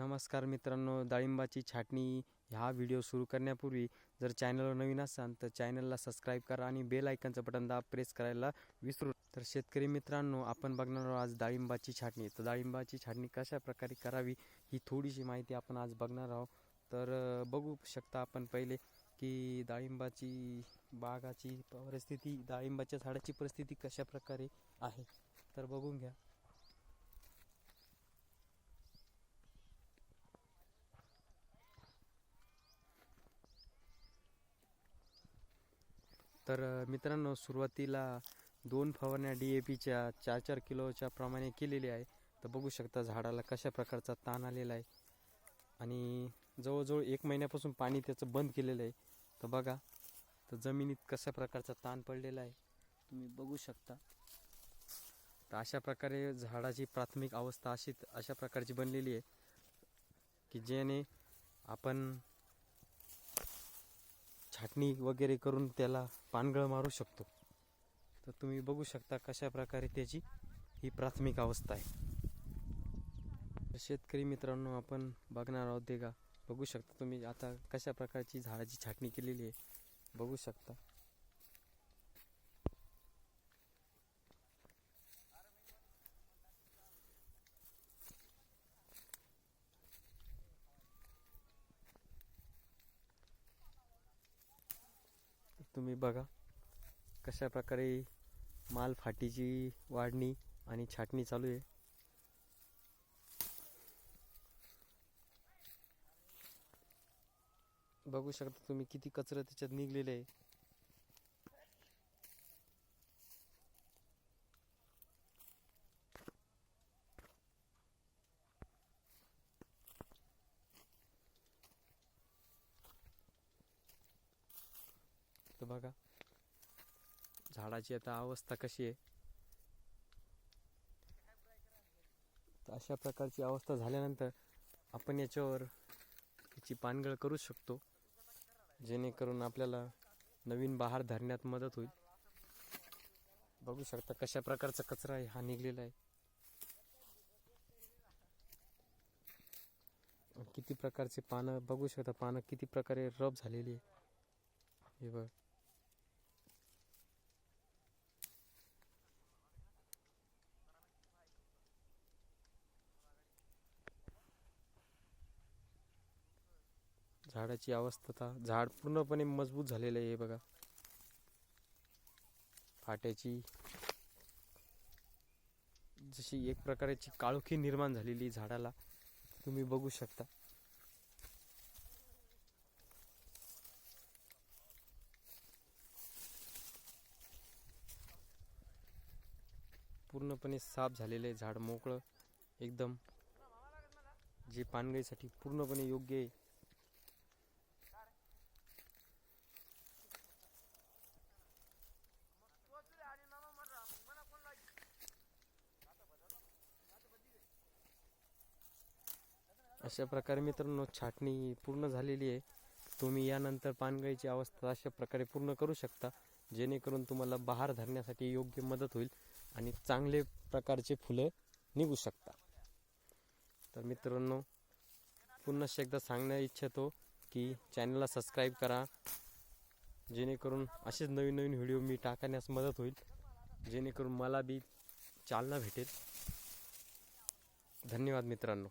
नमस्कार मित्रांनो डाळिंबाची छाटणी ह्या व्हिडिओ सुरू करण्यापूर्वी जर चॅनलवर नवीन असाल तर चॅनलला सबस्क्राईब करा आणि बेल आयकनचं बटन दाब प्रेस करायला विसरू तर शेतकरी मित्रांनो आपण बघणार आहोत आज डाळिंबाची छाटणी. तर डाळिंबाची छाटणी कशा प्रकारे करावी ही थोडीशी माहिती आपण आज बघणार आहोत. तर बघू शकता आपण पहिले की डाळिंबाची बागाची परिस्थिती डाळिंबाच्या झाडाची परिस्थिती कशा प्रकारे आहे. तर बघून घ्या. तर मित्रांनो सुरुवातीला दोन फवारण्या डी ए पीच्या चार चार किलोच्या प्रमाणे केलेली आहे. तर बघू शकता झाडाला कशा प्रकारचा ताण आलेला आहे. आणि जवळजवळ एक महिन्यापासून पाणी त्याचं बंद केलेलं आहे. तर बघा तर जमिनीत कशा प्रकारचा ताण पडलेला आहे तुम्ही बघू शकता. तर अशा प्रकारे झाडाची प्राथमिक अवस्था अशी अशा प्रकारची बनलेली आहे की ज्याने आपण छाटणी वगैरे करून त्याला पानगळ मारू शकतो. तर तुम्ही बघू शकता कशा प्रकारे त्याची ही प्राथमिक अवस्था आहे. शेतकरी मित्रांनो आपण बघणार आहोत देगा बघू शकता तुम्ही आता कशा प्रकारची झाडाची छाटणी केलेली आहे. बघू शकता. तुम्ही बघा कशा प्रकारे माल फाटीची वाढणी आणि छाटणी चालू आहे. बघू शकता तुम्ही किती कचरा त्याच्यात निघलेलं आहे. बघा. झाडाची आता अवस्था कशी आहे? अशा प्रकारची अवस्था झाल्यानंतर आपण याच्यावर याची पानगळ करू शकतो. जेणेकरून आपल्याला नवीन बहार धरण्यात मदत होईल. बघू शकता कशा प्रकारचा कचरा आहे हा निघलेला आहे. किती प्रकारचे पानं बघू शकता पानं किती प्रकारे रब झालेली आहे. हे बघ. झाडाची अवस्था झाड पूर्णपणे मजबूत झालेलं आहे हे बघा. फाट्याची जशी एक प्रकारची काळोखी निर्माण झालेली झाडाला. तुम्ही बघू शकता. पूर्णपणे साफ झालेले झाड मोकळं एकदम. जे पानगळीसाठी पूर्णपणे योग्य आहे. अशा प्रकारे मित्रांनो छाटणी पूर्ण झालेली आहे. तुम्ही यानंतर पानगळीची अवस्था अशा प्रकारे पूर्ण करू शकता. जेणेकरून तुम्हाला बहार धरण्यासाठी योग्य मदत होईल आणि चांगले प्रकारचे फुलं निघू शकता. तर मित्रांनो पुन्हा एकदा सांगण्या इच्छितो की चॅनलला सबस्क्राईब करा. जेणेकरून असेच नवीन नवीन व्हिडिओ मी टाकण्यास मदत होईल. जेणेकरून मला बी चालना भेटेल. धन्यवाद मित्रांनो.